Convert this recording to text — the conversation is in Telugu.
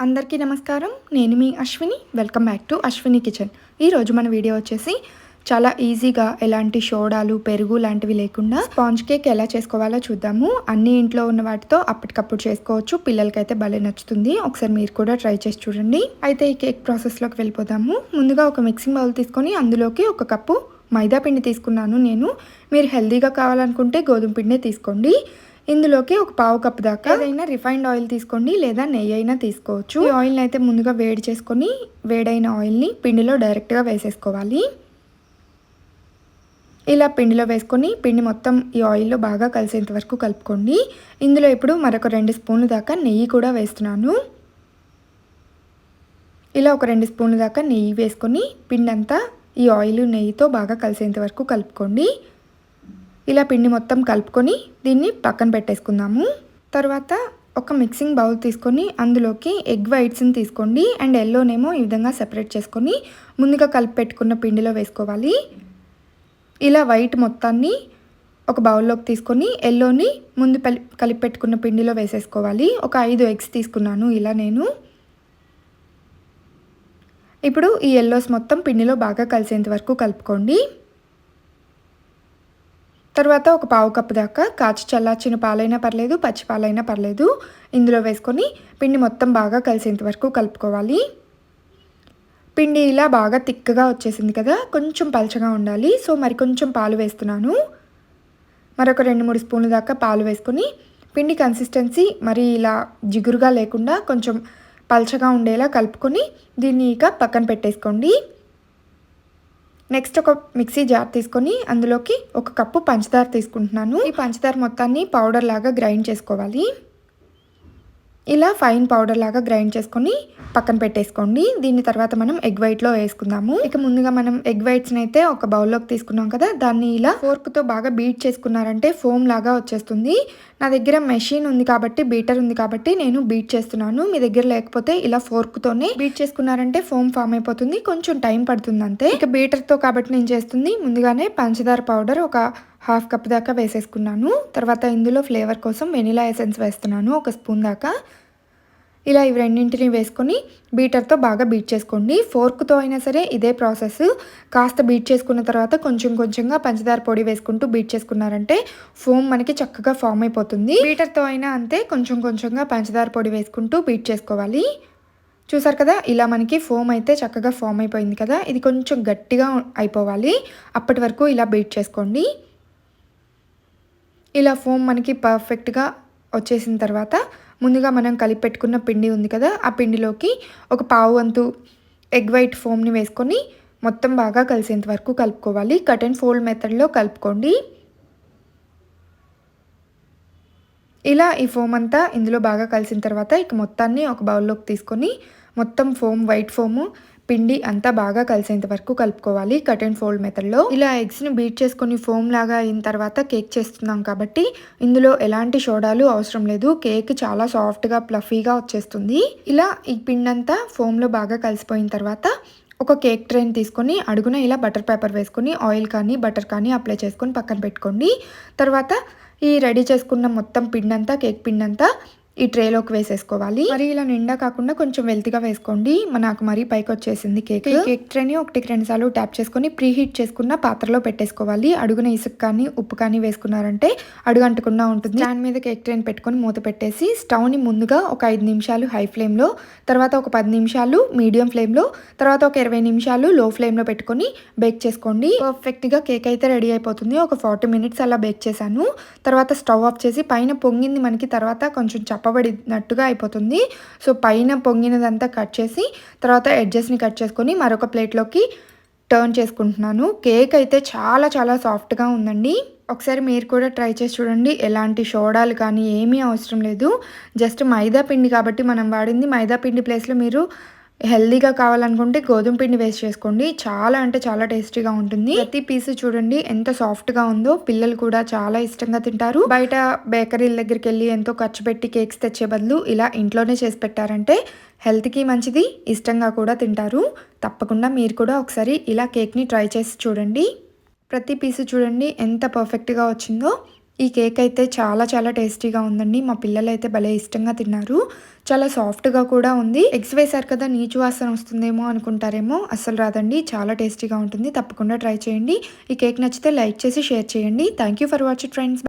అందరికీ నమస్కారం. నేను మీ Ashwini. Welcome back to Ashwini kitchen ఈరోజు మన వీడియో వచ్చేసి చాలా ఈజీగా ఎలాంటి షోడాలు పెరుగు లాంటివి లేకుండా స్పాంజ్ కేక్ ఎలా చేసుకోవాలో చూద్దాము. అన్ని ఇంట్లో ఉన్న వాటితో అప్పటికప్పుడు చేసుకోవచ్చు. పిల్లలకైతే భలే నచ్చుతుంది. ఒకసారి మీరు కూడా ట్రై చేసి చూడండి. అయితే ఈ కేక్ ప్రాసెస్లోకి వెళ్ళిపోదాము. ముందుగా ఒక మిక్సింగ్ బౌల్ తీసుకొని అందులోకి ఒక కప్పు మైదా పిండి తీసుకున్నాను నేను. మీరు హెల్తీగా కావాలనుకుంటే గోధుమ పిండి తీసుకోండి. ఇందులోకి ఒక పావు కప్పు దాకా ఏదైనా రిఫైన్డ్ ఆయిల్ తీసుకోండి లేదా నెయ్యి అయినా తీసుకోవచ్చు. ఈ ఆయిల్ని అయితే ముందుగా వేడి చేసుకొని వేడైన ఆయిల్ని పిండిలో డైరెక్ట్గా వేసేసుకోవాలి. ఇలా పిండిలో వేసుకొని పిండి మొత్తం ఈ ఆయిల్లో బాగా కలిసేంత వరకు కలుపుకోండి. ఇందులో ఇప్పుడు మరొక రెండు స్పూన్లు దాకా నెయ్యి కూడా వేస్తున్నాను. ఇలా ఒక రెండు స్పూన్లు దాకా నెయ్యి వేసుకొని పిండి అంతా ఈ ఆయిల్ నెయ్యితో బాగా కలిసేంత వరకు కలుపుకోండి. ఇలా పిండి మొత్తం కలుపుకొని దీన్ని పక్కన పెట్టేసుకుందాము. తర్వాత ఒక మిక్సింగ్ బౌల్ తీసుకొని అందులోకి ఎగ్ వైట్స్ని తీసుకోండి అండ్ ఎల్లోనేమో ఈ విధంగా సెపరేట్ చేసుకొని ముందుగా కలిపి పెట్టుకున్న పిండిలో వేసుకోవాలి. ఇలా వైట్ మొత్తాన్ని ఒక బౌల్లోకి తీసుకొని ఎల్లోని ముందు కలిపి పెట్టుకున్న పిండిలో వేసేసుకోవాలి. ఒక ఐదు ఎగ్స్ తీసుకున్నాను ఇలా నేను. ఇప్పుడు ఈ ఎల్లోస్ మొత్తం పిండిలో బాగా కలిసేంత వరకు కలుపుకోండి. తర్వాత ఒక పావు కప్పు దాకా కాచి చల్లార్చిన పాలైనా పర్లేదు పచ్చి పాలైనా పర్లేదు. ఇందులో వేసుకొని పిండి మొత్తం బాగా కలిసేంత వరకు కలుపుకోవాలి. పిండి ఇలా బాగా తిక్కగా వచ్చేసింది కదా కొంచెం పలచగా ఉండాలి. సో మరి కొంచెం పాలు వేస్తున్నాను. మరొక రెండు మూడు స్పూన్ల దాకా పాలు వేసుకొని పిండి కన్సిస్టెన్సీ మరి ఇలా జిగురుగా లేకుండా కొంచెం పలచగా ఉండేలా కలుపుకొని దీన్ని ఇక పక్కన పెట్టేసుకోండి. నెక్స్ట్ ఒక మిక్సీ జార్ తీసుకొని అందులోకి ఒక కప్పు పంచదార తీసుకుంటున్నాను. ఈ పంచదార మొత్తాన్ని పౌడర్ లాగా గ్రైండ్ చేసుకోవాలి. ఇలా ఫైన్ పౌడర్ లాగా గ్రైండ్ చేసుకొని పక్కన పెట్టేసుకోండి. దీని తర్వాత మనం ఎగ్ వైట్లో వేసుకుందాము. ఇక ముందుగా మనం ఎగ్ వైట్స్ని అయితే ఒక బౌల్లోకి తీసుకున్నాం కదా దాన్ని ఇలా ఫోర్క్తో బాగా బీట్ చేసుకున్నారంటే ఫోమ్ లాగా వచ్చేస్తుంది. నా దగ్గర మెషిన్ ఉంది కాబట్టి బీటర్ ఉంది కాబట్టి నేను బీట్ చేస్తున్నాను. మీ దగ్గర లేకపోతే ఇలా ఫోర్క్తోనే బీట్ చేసుకున్నారంటే ఫోమ్ ఫామ్ అయిపోతుంది. కొంచెం టైం పడుతుంది అంతే. ఇక బీటర్తో కాబట్టి నేను చేస్తుంది. ముందుగానే పంచదార పౌడర్ ఒక హాఫ్ కప్ దాకా వేసేసుకున్నాను. తర్వాత ఇందులో ఫ్లేవర్ కోసం వెనిలా ఎసెన్స్ వేస్తున్నాను ఒక స్పూన్ దాకా. ఇలా ఇవి రెండింటిని వేసుకొని బీటర్తో బాగా బీట్ చేసుకోండి. ఫోర్క్తో అయినా సరే ఇదే ప్రాసెస్. కాస్త బీట్ చేసుకున్న తర్వాత కొంచెం కొంచెంగా పంచదార పొడి వేసుకుంటూ బీట్ చేసుకున్నారంటే ఫోమ్ మనకి చక్కగా ఫామ్ అయిపోతుంది. బీటర్తో అయినా అంతే కొంచెం కొంచెంగా పంచదార పొడి వేసుకుంటూ బీట్ చేసుకోవాలి. చూసారు కదా ఇలా మనకి ఫోమ్ అయితే చక్కగా ఫామ్ అయిపోయింది కదా ఇది కొంచెం గట్టిగా అయిపోవాలి. అప్పటి వరకు ఇలా బీట్ చేసుకోండి. ఇలా ఫోమ్ మనకి పర్ఫెక్ట్గా వచ్చేసిన తర్వాత ముందుగా మనం కలిపి పెట్టుకున్న పిండి ఉంది కదా ఆ పిండిలోకి ఒక పావు వంతు ఎగ్ వైట్ ఫోమ్ని వేసుకొని మొత్తం బాగా కలిసేంత వరకు కలుపుకోవాలి. కట్ అండ్ ఫోల్డ్ మెథడ్లో కలుపుకోండి. ఇలా ఈ ఫోమ్ అంతా ఇందులో బాగా కలిసిన తర్వాత ఇక మొత్తాన్ని ఒక బౌల్లోకి తీసుకొని మొత్తం ఫోమ్ వైట్ ఫోము పిండి అంతా బాగా కలిసేంత వరకు కలుపుకోవాలి. కట్ అండ్ ఫోల్డ్ మెథడ్లో. ఇలా ఎగ్స్ని బీట్ చేసుకొని ఫోమ్ లాగా అయిన తర్వాత కేక్ చేస్తున్నాం కాబట్టి ఇందులో ఎలాంటి సోడాలు అవసరం లేదు. కేక్ చాలా సాఫ్ట్గా ప్లఫీగా వచ్చేస్తుంది. ఇలా ఈ పిండి అంతా ఫోమ్లో బాగా కలిసిపోయిన తర్వాత ఒక కేక్ ట్రైన్ తీసుకొని అడుగున ఇలా బటర్ పేపర్ వేసుకొని ఆయిల్ కానీ బటర్ కానీ అప్లై చేసుకొని పక్కన పెట్టుకోండి. తర్వాత ఈ రెడీ చేసుకున్న మొత్తం పిండి అంతా కేక్ పిండి అంతా ఈ ట్రేలోకి వేసేసుకోవాలి. మరి ఇలా నిండా కాకుండా కొంచెం వెల్తిగా వేసుకోండి. నాకు మరీ పైకి వచ్చేసింది కేక్ కేక్ ట్రేని ఒకటికి రెండు సార్లు ట్యాప్ చేసుకొని ప్రీ హీట్ చేసుకున్న పాత్రలో పెట్టేసుకోవాలి. అడుగున ఇసుక కానీ ఉప్పు కానీ వేసుకున్నారంటే అడుగు అంటకుండా ఉంటుంది. దాని మీద కేక్ ట్రైన్ పెట్టుకొని మూత పెట్టేసి స్టవ్ని ముందుగా ఒక ఐదు నిమిషాలు హై ఫ్లేమ్లో తర్వాత ఒక పది నిమిషాలు మీడియం ఫ్లేమ్లో తర్వాత ఒక ఇరవై నిమిషాలు లో ఫ్లేమ్లో పెట్టుకొని బేక్ చేసుకోండి. పర్ఫెక్ట్గా కేక్ అయితే రెడీ అయిపోతుంది. ఒక ఫార్టీ మినిట్స్ అలా బేక్ చేశాను. తర్వాత స్టవ్ ఆఫ్ చేసి పైన పొంగింది మనకి తర్వాత కొంచెం చప్ప కప్పబడినట్టుగా అయిపోతుంది. సో పైన పొంగినదంతా కట్ చేసి తర్వాత ఎడ్జెస్ని కట్ చేసుకొని మరొక ప్లేట్లోకి టర్న్ చేసుకుంటున్నాను. కేక్ అయితే చాలా చాలా సాఫ్ట్గా ఉందండి. ఒకసారి మీరు కూడా ట్రై చేసి చూడండి. ఎలాంటి షోడాలు కానీ ఏమీ అవసరం లేదు. జస్ట్ మైదా పిండి కాబట్టి మనం వాడింది మైదా పిండి ప్లేస్లో మీరు హెల్దీగా కావాలనుకుంటే గోధుమ పిండి వేస్ట్ చేసుకోండి. చాలా అంటే చాలా టేస్టీగా ఉంటుంది. ప్రతి పీస్ చూడండి ఎంత సాఫ్ట్గా ఉందో. పిల్లలు కూడా చాలా ఇష్టంగా తింటారు. బయట బేకరీల దగ్గరికి వెళ్ళి ఎంతో ఖర్చు పెట్టి కేక్స్ తెచ్చే బదులు ఇలా ఇంట్లోనే చేసి పెట్టారంటే హెల్త్కి మంచిది ఇష్టంగా కూడా తింటారు. తప్పకుండా మీరు కూడా ఒకసారి ఇలా కేక్ని ట్రై చేసి చూడండి. ప్రతి పీసు చూడండి ఎంత పర్ఫెక్ట్గా వచ్చిందో. ఈ కేక్ అయితే చాలా చాలా టేస్టీగా ఉందండి. మా పిల్లలు అయితే భలే ఇష్టంగా తిన్నారు. చాలా సాఫ్ట్గా కూడా ఉంది. ఎగ్స్ వేశారు కదా నీచు వాసన వస్తుందేమో అనుకుంటారేమో. అస్సలు రాదండి. చాలా టేస్టీగా ఉంటుంది. తప్పకుండా ట్రై చేయండి. ఈ కేక్ నచ్చితే లైక్ చేసి షేర్ చేయండి. Thank you for watching friends.